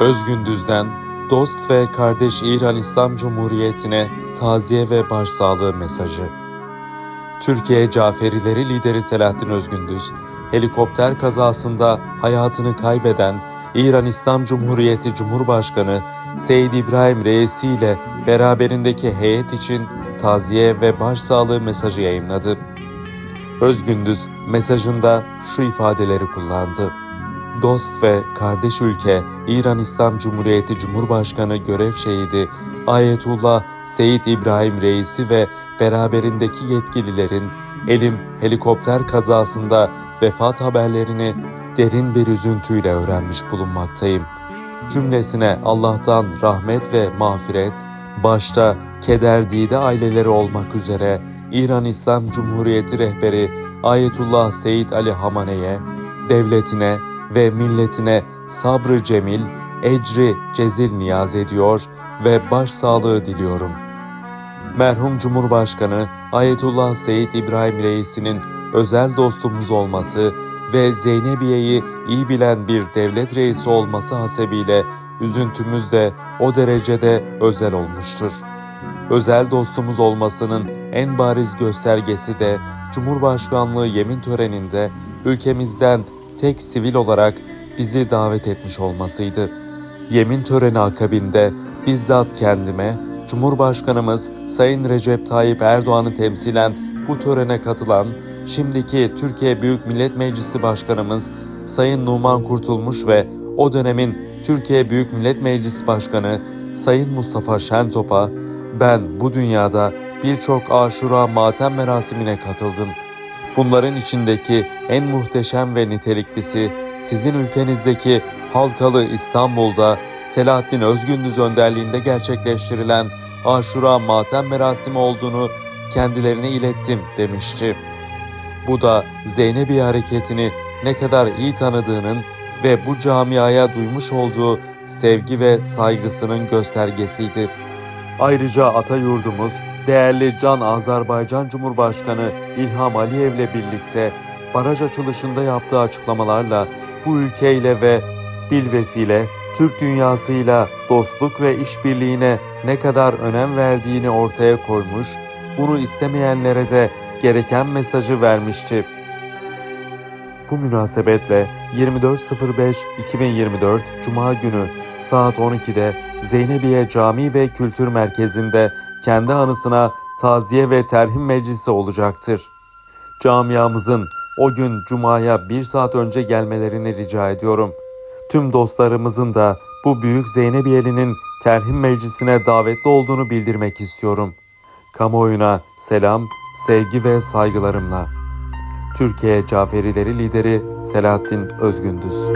Özgündüz'den dost ve kardeş İran İslam Cumhuriyeti'ne taziye ve başsağlığı mesajı. Türkiye Caferileri lideri Selahattin Özgündüz, helikopter kazasında hayatını kaybeden İran İslam Cumhuriyeti Cumhurbaşkanı Seyyid İbrahim Reisi ile beraberindeki heyet için taziye ve başsağlığı mesajı yayınladı. Özgündüz mesajında şu ifadeleri kullandı. Dost ve kardeş ülke İran İslam Cumhuriyeti Cumhurbaşkanı görev şehidi Ayetullah Seyit İbrahim Reisi ve beraberindeki yetkililerin elim helikopter kazasında vefat haberlerini derin bir üzüntüyle öğrenmiş bulunmaktayım. Cümlesine Allah'tan rahmet ve mağfiret, başta kederdide aileleri olmak üzere İran İslam Cumhuriyeti rehberi Ayetullah Seyit Ali Hamane'ye, devletine ve milletine sabrı cemil, ecri cezil niyaz ediyor ve başsağlığı diliyorum. Merhum Cumhurbaşkanı Ayetullah Seyit İbrahim Reis'inin özel dostumuz olması ve Zeynebiye'yi iyi bilen bir devlet reisi olması hasebiyle üzüntümüz de o derecede özel olmuştur. Özel dostumuz olmasının en bariz göstergesi de Cumhurbaşkanlığı yemin töreninde ülkemizden tek sivil olarak bizi davet etmiş olmasıydı. Yemin töreni akabinde bizzat kendime Cumhurbaşkanımız Sayın Recep Tayyip Erdoğan'ı temsilen bu törene katılan şimdiki Türkiye Büyük Millet Meclisi Başkanımız Sayın Numan Kurtulmuş ve o dönemin Türkiye Büyük Millet Meclisi Başkanı Sayın Mustafa Şentop'a ben bu dünyada birçok aşura matem merasimine katıldım. Bunların içindeki en muhteşem ve niteliklisi sizin ülkenizdeki Halkalı İstanbul'da Selahattin Özgündüz önderliğinde gerçekleştirilen Aşura Matem merasimi olduğunu kendilerine ilettim demişti. Bu da Zeynebi hareketini ne kadar iyi tanıdığının ve bu camiaya duymuş olduğu sevgi ve saygısının göstergesiydi. Ayrıca ata yurdumuz değerli Can Azerbaycan Cumhurbaşkanı İlham Aliyev ile birlikte baraj açılışında yaptığı açıklamalarla bu ülkeyle ve bilvesiyle Türk dünyasıyla dostluk ve işbirliğine ne kadar önem verdiğini ortaya koymuş, bunu istemeyenlere de gereken mesajı vermişti. Bu münasebetle 24.05.2024 Cuma günü saat 12'de Zeynebiye Cami ve Kültür Merkezi'nde kendi anısına taziye ve terhim meclisi olacaktır. Camiamızın o gün Cuma'ya bir saat önce gelmelerini rica ediyorum. Tüm dostlarımızın da bu büyük Zeynebiyeli'nin terhim meclisine davetli olduğunu bildirmek istiyorum. Kamuoyuna selam, sevgi ve saygılarımla. Türkiye Caferileri lideri Selahattin Özgündüz.